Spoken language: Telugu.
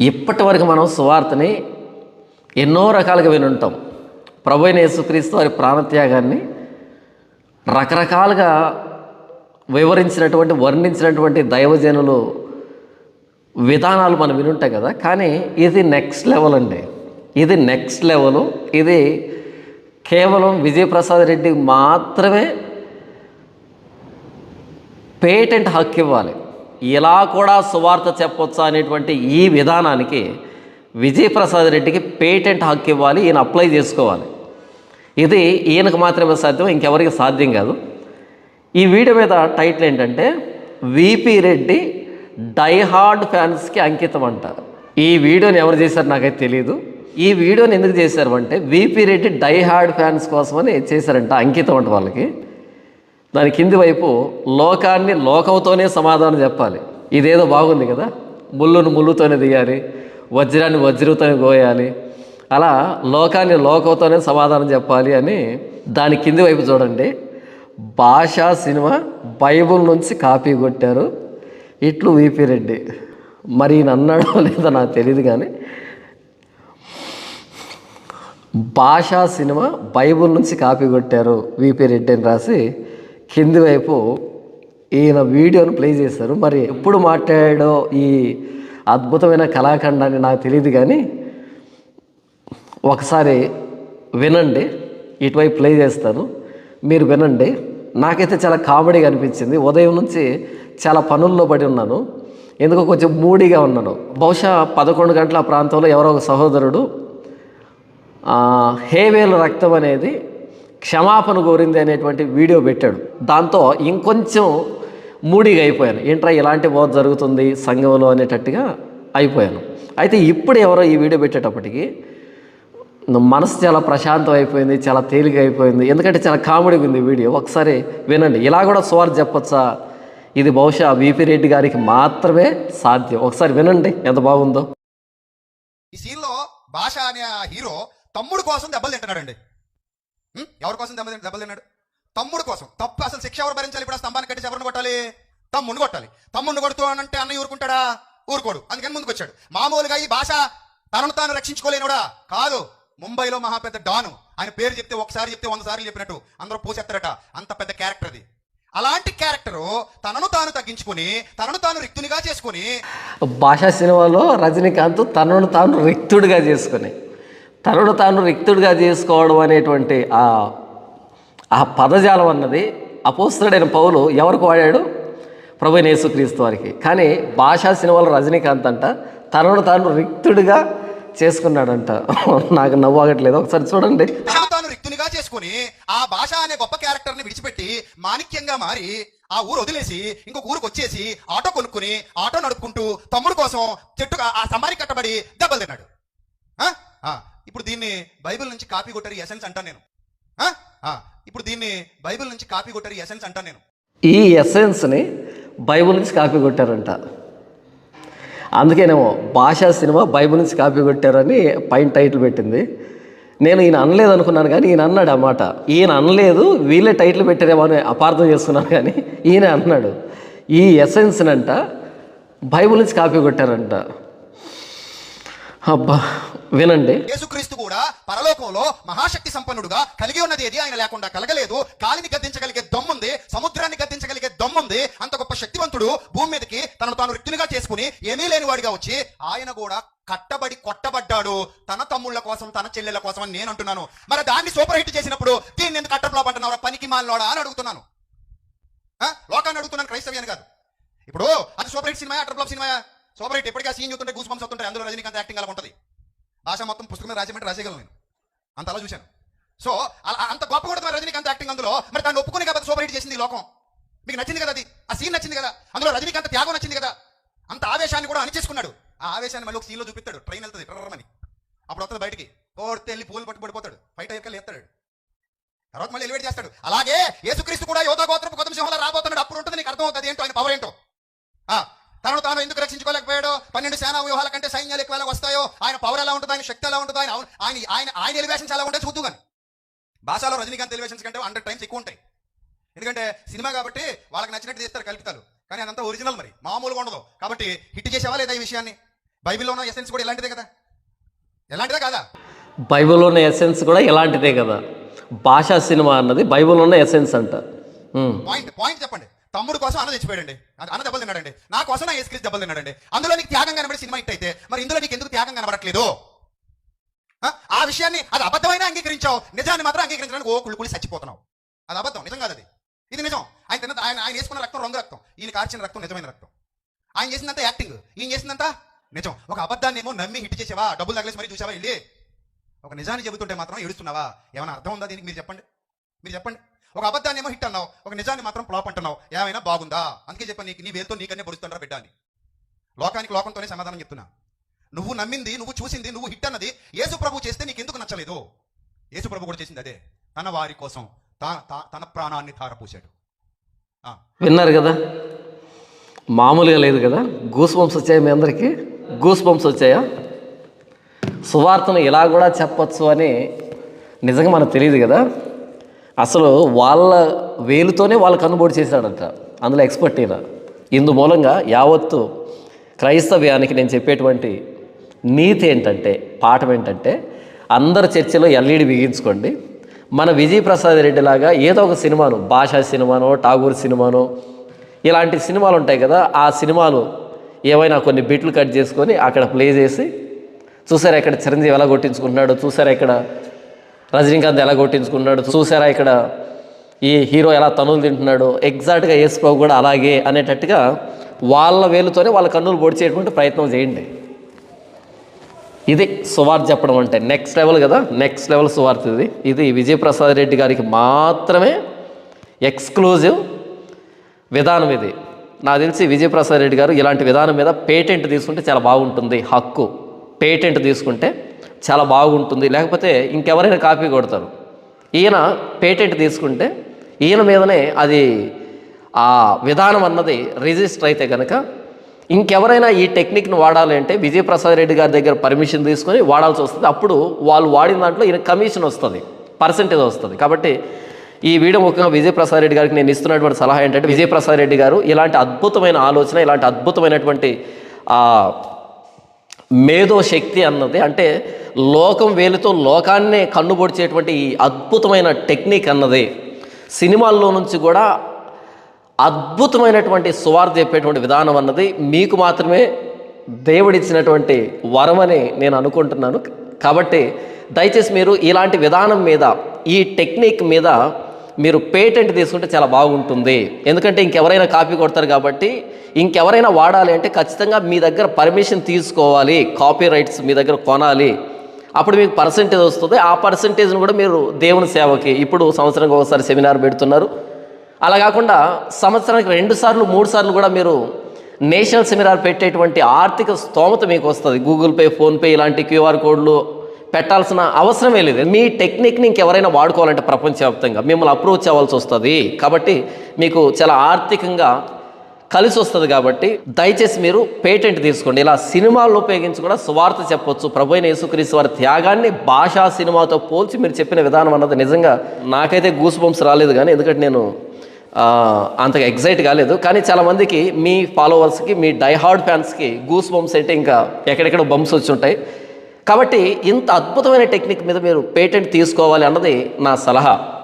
ఇప్పటి వరకు మనం సువార్తని ఎన్నో రకాలుగా వినుంటాం ప్రభు అయిన యేసుక్రీస్తు వారి ప్రాణత్యాగాన్ని రకరకాలుగా వివరించినటువంటి వర్ణించినటువంటి దైవజనులు విధానాలు మనం వినుంటాం కదా. కానీ ఇది నెక్స్ట్ లెవెల్ అండి. ఇది నెక్స్ట్ లెవెల్. ఇది కేవలం విజయప్రసాద్ రెడ్డి మాత్రమే పేటెంట్ హక్కు ఇవ్వాలి. ఇలా కూడా సువార్త చెప్పొచ్చా అనేటువంటి ఈ విధానానికి విజయప్రసాద్ రెడ్డికి పేటెంట్ హక్కు ఇవ్వాలి ఈయన అప్లై చేసుకోవాలి. ఇది ఈయనకు మాత్రమే సాధ్యం ఇంకెవరికి సాధ్యం కాదు. ఈ వీడియో మీద టైటిల్ ఏంటంటే విపి రెడ్డి డైహార్డ్ ఫ్యాన్స్కి అంకితం అంట. ఈ వీడియోని ఎవరు చేశారు నాకైతే తెలియదు ఈ వీడియోని ఎందుకు చేశారు అంటే విపి రెడ్డి డైహార్డ్ ఫ్యాన్స్ కోసమని చేశారంట అంకితం అంట వాళ్ళకి. దాని కింది వైపు లోకాన్ని లోకంతోనే సమాధానం చెప్పాలి. ఇదేదో బాగుంది కదా? ముళ్ళును ముళ్ళుతోనే దిగాలి వజ్రాన్ని వజ్రంతోనే కోయాలి అలా లోకాన్ని లోకంతోనే సమాధానం చెప్పాలి అని దాని కింది వైపు చూడండి. భాషా సినిమా బైబుల్ నుంచి కాపీ కొట్టారు. ఇట్లు విపి రెడ్డి. మరి ఈయన అన్నాడో లేదో నాకు తెలియదు కానీ. భాషా సినిమా బైబుల్ నుంచి కాపీ కొట్టారు విపి రెడ్డి అని రాసి కింది వైపు ఈయన వీడియోను ప్లే చేశారు. మరి ఎప్పుడు మాట్లాడాడో ఈ అద్భుతమైన కళాఖండాన్ని నాకు తెలియదు కానీ ఒకసారి వినండి ఇటువైపు ప్లే చేస్తాను. మీరు వినండి. నాకైతే చాలా కామెడీగా అనిపించింది. ఉదయం నుంచి చాలా పనుల్లో పడి ఉన్నాను. ఎందుకో కొంచెం మూడీగా ఉన్నాను. బహుశా పదకొండు గంటల ప్రాంతంలో ఎవరో ఒక సహోదరుడు హేవేలు రక్తం అనేది క్షమాపణ కోరింది అనేటువంటి వీడియో పెట్టాడు. దాంతో ఇంకొంచెం మూడీగా అయిపోయాను. ఏంట్రా ఇలాంటి బోధ జరుగుతుంది సంఘంలో అనేటట్టుగా అయిపోయాను. అయితే ఇప్పుడు ఎవరో ఈ వీడియో పెట్టేటప్పటికి మనసు చాలా ప్రశాంతం అయిపోయింది చాలా తేలిక అయిపోయింది. ఎందుకంటే చాలా కామెడీగా ఉంది వీడియో. ఒకసారి వినండి. ఇలా కూడా సువార్ చెప్పొచ్చా? ఇది బహుశా విపి రెడ్డి గారికి మాత్రమే సాధ్యం. ఒకసారి వినండి. ఎంత బాగుందో. ఈ సీన్లో భాష అనే హీరో తమ్ముడు కోసం దెబ్బలు తింటున్నాడండి. ఎవరి కోసం దెబ్బ దెబ్బలు తిన్నాడు తమ్ముడు కోసం. తప్పు అసలు శిక్ష ఎవరు భరించాలి? ఇప్పుడు స్తంభాన్ని కట్టి ఎవరిని కొట్టాలి? తమ్ముడిని కొట్టాలి. తమ్ముడిని కొడుతూ అంటే ఊరుకుంటాడా? ఊరుకోడు. అందుకని ముందుకు వచ్చాడు మామూలుగా ఈ భాష తనను తాను రక్షించుకోలేనుడా? కాదు. ముంబైలో మహా పెద్ద డాను. ఆయన పేరు చెప్తే ఒకసారి చెప్తే వంద సార్లు చెప్పినట్టు అందరూ పోసేస్తారట. అంత పెద్ద క్యారెక్టర్ అది. అలాంటి క్యారెక్టరు తనను తాను తగ్గించుకుని తనను తాను రిక్తునిగా చేసుకుని భాషా సినిమాలో రజనీకాంత్ తనను తాను రిక్తుడిగా చేసుకుని తనను తాను రిక్తుడిగా చేసుకోవడం అనేటువంటి ఆ ఆ పదజాలం అన్నది అపోస్తుడైన పౌలు ఎవరికి వాడాడు? ప్రభు యేసుక్రీస్తు వారికి. కానీ భాషా సినిమాలో రజనీకాంత్ అంట తనను తాను రిక్తుడిగా చేసుకున్నాడంట. నాకు నవ్వాగట్లేదు. ఒకసారి చూడండి. తాను రిక్తునిగా చేసుకుని ఆ భాష అనే గొప్ప క్యారెక్టర్ని విడిచిపెట్టి మాణిక్యంగా మారి ఆ ఊరు వదిలేసి ఇంకొక ఊరికి వచ్చేసి ఆటో కొనుక్కుని ఆటో నడుపుకుంటూ తమ్ముడు కోసం చెట్టు ఆ సమారి కట్టబడి దెబ్బలు తిన్నాడు. ఇప్పుడు దీన్ని బైబిల్ నుంచి కాపీ కొట్టారు ఎసెన్స్ అంటాను నేను. ఇప్పుడు దీన్ని బైబిల్ నుంచి కాపీ కొట్టారు ఎసెన్స్ అంటాను నేను. ఈ ఎస్సెన్స్ని బైబిల్ నుంచి కాపీ కొట్టారంట. అందుకేనేమో భాషా సినిమా బైబిల్ నుంచి కాపీ కొట్టారని పైన టైటిల్ పెట్టింది. నేను ఈయన అనలేదు అనుకున్నాను కానీ ఈయన అన్నాడు అన్నమాట ఈయన అనలేదు వీళ్ళే టైటిల్ పెట్టారేమో అని అపార్థం చేసుకున్నాను కానీ ఈయన అన్నాడు. ఈ ఎసెన్స్నంట బైబిల్ నుంచి కాపీ కొట్టారంట. అబ్బా. వినండి. యేసుక్రీస్తు కూడా పరలోకంలో మహాశక్తి సంపన్నుడుగా కలిగి ఉన్నది ఏది? ఆయన లేకుండా కలగలేదు. కాలిని గద్దించగలిగే దమ్ముంది. సముద్రాన్ని గద్దించగలిగే దమ్ముంది. అంత గొప్ప శక్తివంతుడు భూమి మీదకి తనను తాను రిక్తునిగా చేసుకుని ఏమీ లేని వాడిగా వచ్చి ఆయన కూడా కట్టబడి కొట్టబడ్డాడు. తన తమ్ముళ్ళ కోసం తన చెల్లెల కోసం అని నేను అంటున్నాను. మరి దాన్ని సూపర్ హిట్ చేసినప్పుడు దీన్ని ఎందుకు కట్టప్లాప్ అంటున్నారా పనికి మాలినోడా అని అడుగుతున్నాను. ఆ? లోకాన్ని అడుగుతున్నాను క్రైస్తవ్యాన్ని కాదు. ఇప్పుడు అది super hit cinema utter flop cinema super hit. ఎప్పటికీ సీన్ చూస్తుంటే గూస్ బంప్స్ అవుతుంటాయి అందులో రజనీకాంత్ యాక్టింగ్ అలా ఉంటుంది. భాష మొత్తం పుస్తకం రాసేమంటే రాసేయగలను నేను. అంత అలా చూశాను. సో అలా అంత గొప్ప కూడా మరి రజనీకాంత్ యాక్టింగ్ అందులో. మరి దాన్ని ఒప్పుకుని కదా సూపర్ హిట్ చేసింది ఈ లోకం. మీకు నచ్చింది కదా అది? ఆ సీన్ నచ్చింది కదా? అందులో రజనీకాంత్ త్యాగం నచ్చింది కదా? అంత ఆవేశాన్ని కూడా అణిచేసుకున్నాడు. ఆ ఆవేశాన్ని మళ్ళీ ఒక సీన్లో చూపిస్తాడు. ట్రైన్ వెళ్తుంది ట్రర్రమని. అప్పుడు వస్తుంది బయటికి. కోడితే వెళ్ళి పూలు పట్టు పడిపోతాడు. ఫైట్ అయ్యాక లేస్తాడు తర్వాత మళ్ళీ ఎలివేట్ చేస్తాడు. అలాగే యేసుక్రీస్తు కూడా యోధా గోత్రపు కొత్త సింహంలో రాబోతున్నాడు. అప్పుడు ఉంటుంది నీకు అర్థమవుతుంది ఏంటో ఆయన పవర్ ఏంటో. తనను తాను ఎందుకు రక్షించుకోలేకపోయాడో? పన్నెండు సేనా వ్యూహాల కంటే సైన్యాలు ఎక్కువ ఎలా వస్తాయో? ఆయన పవర్ ఎలా ఉంటుంది ఆయన శక్తి ఎలా ఉంటుందో ఆయన ఆయన ఆయన ఆయన ఎలివేషన్స్ ఎలా ఉంటాయి చూద్దు కానీ భాషలో రజనీకాంత్ ఎలివేషన్స్ కంటే హండ్రెడ్ టైమ్స్ ఎక్కువ ఉంటాయి. ఎందుకంటే సినిమా కాబట్టి వాళ్ళకి నచ్చినట్టు చేస్తారు కల్పితాలు. కానీ అదంతా ఒరిజినల్ మరి. మామూలుగా ఉండదు. కాబట్టి హిట్ చేసావా లేదా ఈ విషయాన్ని? బైబిల్లో ఉన్న ఎసెన్స్ కూడా ఇలాంటిదే కదా? ఎలాంటిదే కాదా? బైబిల్లో ఉన్న ఎసెన్స్ కూడా ఇలాంటిదే కదా. భాషా సినిమా అన్నది బైబిల్లో ఉన్న ఎసెన్స్ అంట. పాయింట్ పాయింట్ చెప్పండి. తమ్ముడు కోసం అన్న తెచ్చిపోయాడండి అన్న దెబ్బలు తిన్నాడండి. నా కోసం నా ఏసుక్రీస్ దెబ్బలు తిన్నాడండి. అందులో నీకు త్యాగం కనబడి సినిమా ఇట్ అయితే మరి ఇందులో నీకు ఎందుకు త్యాగం కనబడట్లేదు? ఆ? విషయాన్ని అది అబద్ధమైన అంగీకరించావు. నిజాన్ని మాత్రం అంగీకరించడానికి ఓ కుళ్ళు చచ్చిపోతున్నావు. అది అబద్ధం. నిజం కాదు అది. ఇది నిజం. ఆయన తిన్న ఆయన ఆయన వేసుకున్న రక్తం రంగు రక్తం. ఈయన కార్చిన రక్తం నిజమైన రక్తం. ఆయన చేసినంత యాక్టింగ్. ఈయన చేసినంత నిజం. ఒక అబద్ధాన్ని ఏమో నమ్మి హిట్ చేసావా? డబ్బులు తగిలేసి మరి చూసావా? వెళ్ళి. ఒక నిజాన్ని చెబుతుంటే మాత్రం ఏడుస్తున్నావా? ఏమైనా అర్థం ఉందా దీనికి? మీరు చెప్పండి. మీరు చెప్పండి. ఒక అబద్ధాన్ని ఏమో హిట్ అన్నావు ఒక నిజాన్ని మాత్రం ఫ్లాప్ అంటున్నావు. ఏమైనా బాగుందా? అందుకే చెప్పాను నీకు నీ వేలతో నీకన్నే పొడుస్తుంటారా బిడ్డ అని. లోకానికి లోకంతోనే సమాధానం చెప్తున్నా. నువ్వు నమ్మింది నువ్వు చూసింది నువ్వు హిట్ అన్నది యేసు ప్రభు చేస్తే నీకు ఎందుకు నచ్చలేదు? యేసు ప్రభు కూడా చేసింది అదే. తన వారి కోసం తన తన ప్రాణాన్ని ధారపోశాడు. ఆ, విన్నారు కదా? మామూలుగా లేదు కదా? గూస్ బంప్స్ వచ్చాయి మీ అందరికీ? గూస్ బంప్స్ వచ్చాయా? సువార్తను ఇలా కూడా చెప్పచ్చు అని నిజంగా మనకు తెలియదు కదా? అసలు వాళ్ళ వేలుతోనే వాళ్ళు కనుబోడు చేశాడంట. అందులో ఎక్స్పర్ట్ ఈయన. ఇందు మూలంగా యావత్తు క్రైస్తవ్యానికి నేను చెప్పేటువంటి నీతి ఏంటంటే పాఠం ఏంటంటే అందరు చర్చలో ఎల్ఈడి బిగించుకోండి. మన విజయ్ ప్రసాద్ రెడ్డి లాగా ఏదో ఒక సినిమాను భాషా సినిమానో ఠాగూర్ సినిమానో ఇలాంటి సినిమాలు ఉంటాయి కదా ఆ సినిమాలు ఏవైనా కొన్ని బిట్లు కట్ చేసుకొని అక్కడ ప్లే చేసి చూసారా ఇక్కడ చిరంజీవి ఎలా కొట్టించుకుంటున్నాడు చూసారా ఇక్కడ రజనీకాంత్ ఎలా కొట్టించుకున్నాడు? చూసారా ఇక్కడ ఈ హీరో ఎలా తనులు తింటున్నాడు? ఎగ్జాక్ట్గా ఏ ప్రభు కూడా అలాగే అనేటట్టుగా వాళ్ళ వేలుతోనే వాళ్ళ కన్నులు పొడిచేటువంటి ప్రయత్నం చేయండి. ఇది సువార్త చెప్పడం అంటే నెక్స్ట్ లెవెల్ కదా? నెక్స్ట్ లెవెల్ సువార్త ఇది. ఇది విజయప్రసాద్ రెడ్డి గారికి మాత్రమే ఎక్స్క్లూజివ్ విధానం ఇది. నాకు తెలిసి విజయప్రసాద్ రెడ్డి గారు ఇలాంటి విధానం మీద పేటెంట్ తీసుకుంటే చాలా బాగుంటుంది. హక్కు. పేటెంట్ తీసుకుంటే చాలా బాగుంటుంది. లేకపోతే ఇంకెవరైనా కాపీ కొడతారు. ఈయన పేటెంట్ తీసుకుంటే ఈయన మీదనే అది ఆ విధానం అన్నది రిజిస్టర్ అయితే కనుక ఇంకెవరైనా ఈ టెక్నిక్ను వాడాలి అంటే విజయప్రసాద్ రెడ్డి గారి దగ్గర పర్మిషన్ తీసుకొని వాడాల్సి వస్తుంది. అప్పుడు వాళ్ళు వాడిన దాంట్లో ఈయన కమిషన్ వస్తుంది. పర్సంటేజ్ వస్తుంది. కాబట్టి ఈ వీడియో ముఖ్యంగా విజయప్రసాద్ రెడ్డి గారికి నేను ఇస్తున్నటువంటి సలహా ఏంటంటే విజయప్రసాద్ రెడ్డి గారు ఇలాంటి అద్భుతమైన ఆలోచన ఇలాంటి అద్భుతమైనటువంటి మేధోశక్తి మేధో శక్తి అన్నది. అంటే లోకం వేలుతో లోకాన్నే కన్నుబొడిచేటువంటి ఈ అద్భుతమైన టెక్నిక్ అన్నది. సినిమాల్లో నుంచి కూడా అద్భుతమైనటువంటి సువార్త చెప్పేటువంటి విధానం అన్నది. మీకు మాత్రమే దేవుడిచ్చినటువంటి వరమని నేను అనుకుంటున్నాను. కాబట్టి దయచేసి మీరు ఇలాంటి విధానం మీద ఈ టెక్నిక్ మీద మీరు పేటెంట్ తీసుకుంటే చాలా బాగుంటుంది. ఎందుకంటే ఇంకెవరైనా కాపీ కొడతారు కాబట్టి ఇంకెవరైనా వాడాలి అంటే ఖచ్చితంగా మీ దగ్గర పర్మిషన్ తీసుకోవాలి. కాపీ రైట్స్ మీ దగ్గర కొనాలి. అప్పుడు మీకు పర్సంటేజ్ వస్తుంది. ఆ పర్సంటేజ్ను కూడా మీరు దేవుని సేవకి ఇప్పుడు సంవత్సరానికి ఒకసారి సెమినార్ పెడుతున్నారు. అలా కాకుండా సంవత్సరానికి రెండు సార్లు మూడు సార్లు కూడా మీరు నేషనల్ సెమినార్ పెట్టేటువంటి ఆర్థిక స్తోమత మీకు వస్తుంది. గూగుల్ పే ఫోన్పే ఇలాంటి క్యూఆర్ కోడ్లు పెట్టాల్సిన అవసరమే లేదు. మీ టెక్నిక్ని ఇంకెవరైనా వాడుకోవాలంటే ప్రపంచవ్యాప్తంగా మిమ్మల్ని అప్రోచ్ అవ్వాల్సి వస్తుంది. కాబట్టి మీకు చాలా ఆర్థికంగా కలిసి వస్తుంది కాబట్టి దయచేసి మీరు పేటెంట్ తీసుకోండి. ఇలా సినిమాల్లో ఉపయోగించి కూడా సువార్త చెప్పొచ్చు. ప్రభు అయిన యేసుక్రీస్తు వారి త్యాగాన్ని భాషా సినిమాతో పోల్చి మీరు చెప్పిన విధానం అన్నది నిజంగా నాకైతే గూస్ బంప్స్ రాలేదు కానీ ఎందుకంటే నేను అంతగా ఎగ్జైట్ కాలేదు. కానీ చాలామందికి మీ ఫాలోవర్స్కి మీ డైహార్డ్ ఫ్యాన్స్కి గూస్ బంప్స్ అంటే ఇంకా ఎక్కడెక్కడ బంప్స్ వచ్చి ఉంటాయి. కాబట్టి ఇంత అద్భుతమైన టెక్నిక్ మీద మీరు పేటెంట్ తీసుకోవాలి అన్నది నా సలహా.